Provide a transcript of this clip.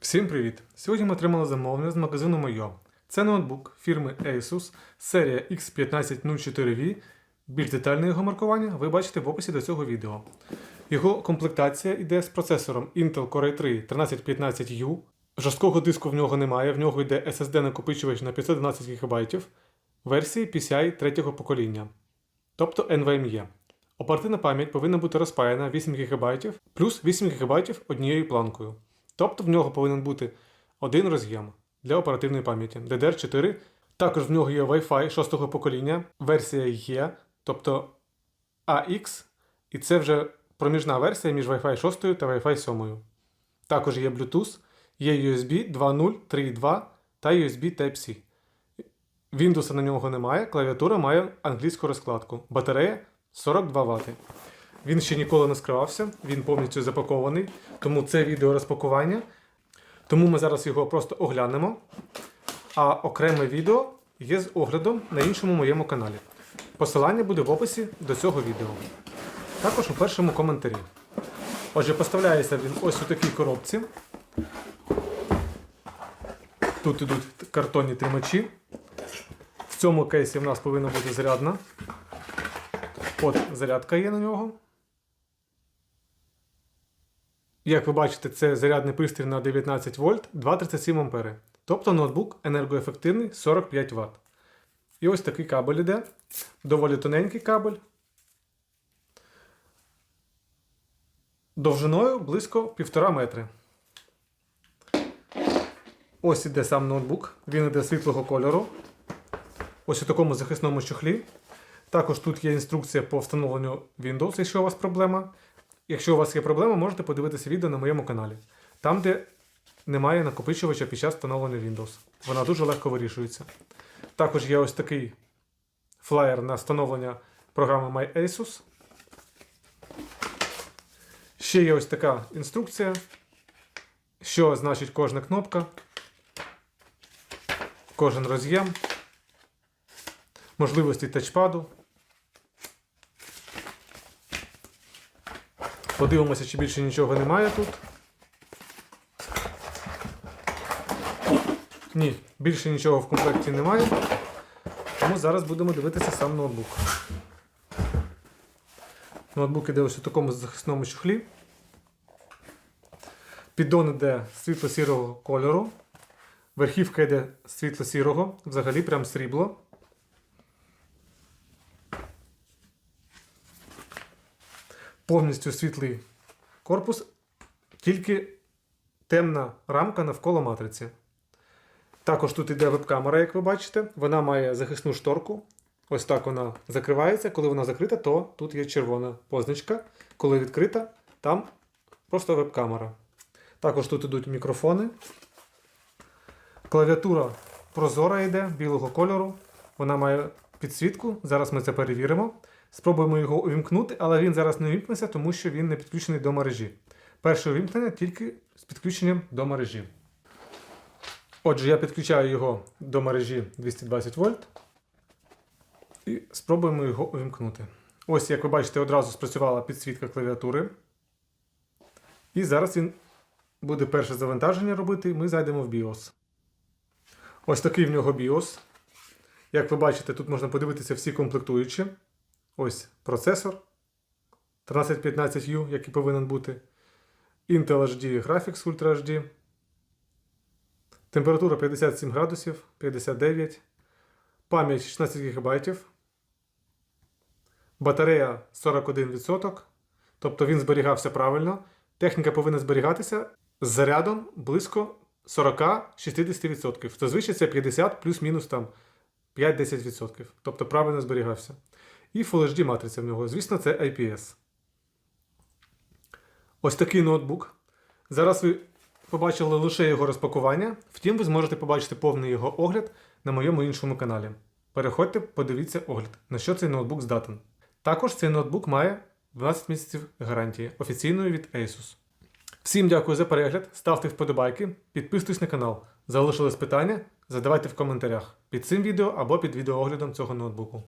Всім привіт! Сьогодні ми отримали замовлення з магазину Moyo. Це ноутбук фірми Asus, серія X1504V. Більш детальне його маркування ви бачите в описі до цього відео. Його комплектація йде з процесором Intel Core i 3 1315U. Жорсткого диску в нього немає, в нього йде SSD накопичувач на 512 ГБ версії PCI третього покоління, тобто NVMe. Оперативна пам'ять повинна бути розпаяна 8 ГБ плюс 8 ГБ однією планкою. Тобто в нього повинен бути один роз'єм для оперативної пам'яті DDR4. Також в нього є Wi-Fi 6 го покоління, версія є, тобто AX, і це вже проміжна версія між Wi-Fi 6 та Wi-Fi 7. Також є Bluetooth, є USB 2.0, 3.2 та USB Type-C. Windows на нього немає, клавіатура має англійську розкладку. Батарея 42 Вт. Він ще ніколи не скривався, він повністю запакований, тому це відео розпакування. Тому ми зараз його просто оглянемо. А окреме відео є з оглядом на іншому моєму каналі. Посилання буде в описі до цього відео. Також у першому коментарі. Отже, поставляється він ось у такій коробці. Тут ідуть картонні тримачі. В цьому кейсі в нас повинна бути зарядна. От зарядка є на нього. Як ви бачите, це зарядний пристрій на 19 вольт 2,37 ампери. Тобто ноутбук енергоефективний 45 Вт. І ось такий кабель іде. Доволі тоненький кабель. Довжиною близько 1,5 метри. Ось іде сам ноутбук. Він іде світлого кольору. Ось у такому захисному чохлі. Також тут є інструкція по встановленню Windows, якщо у вас проблема. Якщо у вас є проблема, можете подивитися відео на моєму каналі. Там, де немає накопичувача під час встановлення Windows. Вона дуже легко вирішується. Також є ось такий флаєр на встановлення програми MyAsus. Ще є ось така інструкція, що значить кожна кнопка, кожен роз'єм, можливості тачпаду. Подивимося, чи більше нічого немає тут. Ні, більше нічого в комплекті немає. Тому зараз будемо дивитися сам ноутбук. Ноутбук іде ось у такому захисному чохлі. Піддон іде світло-сірого кольору. Верхівка йде світло-сірого, взагалі прям срібло. Повністю світлий корпус, тільки темна рамка навколо матриці. Також тут йде веб-камера, як ви бачите. Вона має захисну шторку. Ось так вона закривається. Коли вона закрита, то тут є червона позначка. Коли відкрита, там просто веб-камера. Також тут йдуть мікрофони. Клавіатура прозора йде білого кольору. Вона має підсвітку. Зараз ми це перевіримо. Спробуємо його увімкнути, але він зараз не увімкнеться, тому що він не підключений до мережі. Перше увімкнення тільки з підключенням до мережі. Отже, я підключаю його до мережі 220 вольт. І спробуємо його увімкнути. Ось, як ви бачите, одразу спрацювала підсвітка клавіатури. І зараз він буде перше завантаження робити, ми зайдемо в BIOS. Ось такий в нього BIOS. Як ви бачите, тут можна подивитися всі комплектуючі. Ось процесор 1315U, який повинен бути. Intel HD Graphics Ultra HD. Температура 57 градусів, 59. Пам'ять 16 ГБ. Батарея 41%. Тобто він зберігався правильно. Техніка повинна зберігатися з зарядом близько 40-60%. Зазвичай це 50 плюс-мінус там 5-10%. Тобто правильно зберігався. І Full HD матриця в нього. Звісно, це IPS. Ось такий ноутбук. Зараз ви побачили лише його розпакування, втім, ви зможете побачити повний його огляд на моєму іншому каналі. Переходьте, подивіться огляд, на що цей ноутбук здатен. Також цей ноутбук має 12 місяців гарантії офіційної від Asus. Всім дякую за перегляд, ставте вподобайки, підписуйтесь на канал. Залишились питання? Задавайте в коментарях під цим відео або під відеооглядом цього ноутбуку.